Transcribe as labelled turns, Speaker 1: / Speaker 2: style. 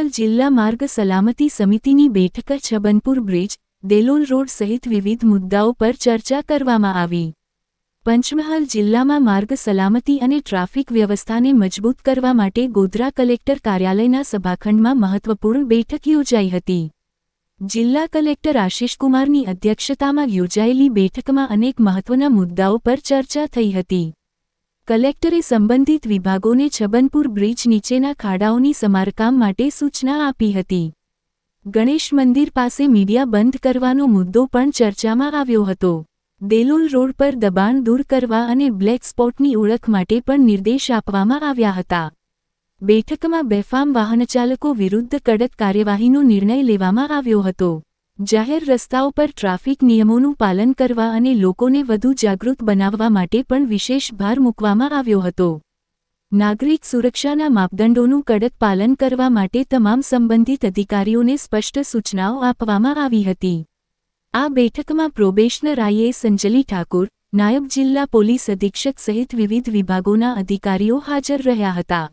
Speaker 1: જિલ્લા માર્ગ સલામતી સમિતિની બેઠક છબનપુર બ્રિજ, દેલોલ રોડ સહિત વિવિધ મુદ્દાઓ પર ચર્ચા કરવામાં આવી. પંચમહાલ જિલ્લામાં માર્ગ સલામતી અને ટ્રાફિક વ્યવસ્થાને મજબૂત કરવા માટે ગોધરા કલેક્ટર કાર્યાલયના સભાખંડમાં મહત્વપૂર્ણ બેઠક યોજાઈ હતી. જિલ્લા કલેક્ટર આશિષકુમારની અધ્યક્ષતામાં યોજાયેલી બેઠકમાં અનેક મહત્વના મુદ્દાઓ પર ચર્ચા થઈ હતી. કલેક્ટરે સંબંધિત વિભાગોને છબનપુર બ્રિજ નીચેના ખાડાઓની સમારકામ માટે સૂચના આપી હતી. ગણેશ મંદિર પાસે મીડિયા બંધ કરવાનો મુદ્દો પણ ચર્ચામાં આવ્યો હતો. દેલોલ રોડ પર દબાણ દૂર કરવા અને બ્લેક સ્પોટની ઓળખ માટે પણ નિર્દેશ આપવામાં આવ્યા હતા. બેઠકમાં બેફામ વાહનચાલકો વિરુદ્ધ કડક કાર્યવાહીનો નિર્ણય લેવામાં આવ્યો હતો. જાહેર રસ્તાઓ પર ટ્રાફિક નિયમોનું પાલન કરવા અને લોકોને વધુ જાગૃત બનાવવા માટે પણ વિશેષ ભાર મૂકવામાં આવ્યો હતો. નાગરિક સુરક્ષાના માપદંડોનું કડક પાલન કરવા માટે તમામ સંબંધિત અધિકારીઓને સ્પષ્ટ સૂચનાઓ આપવામાં આવી હતી. આ બેઠકમાં પ્રોબેશનર આઈએએસ અંજલિ ઠાકુર, નાયબ જિલ્લા પોલીસ અધિક્ષક સહિત વિવિધ વિભાગોના અધિકારીઓ હાજર રહ્યા હતા.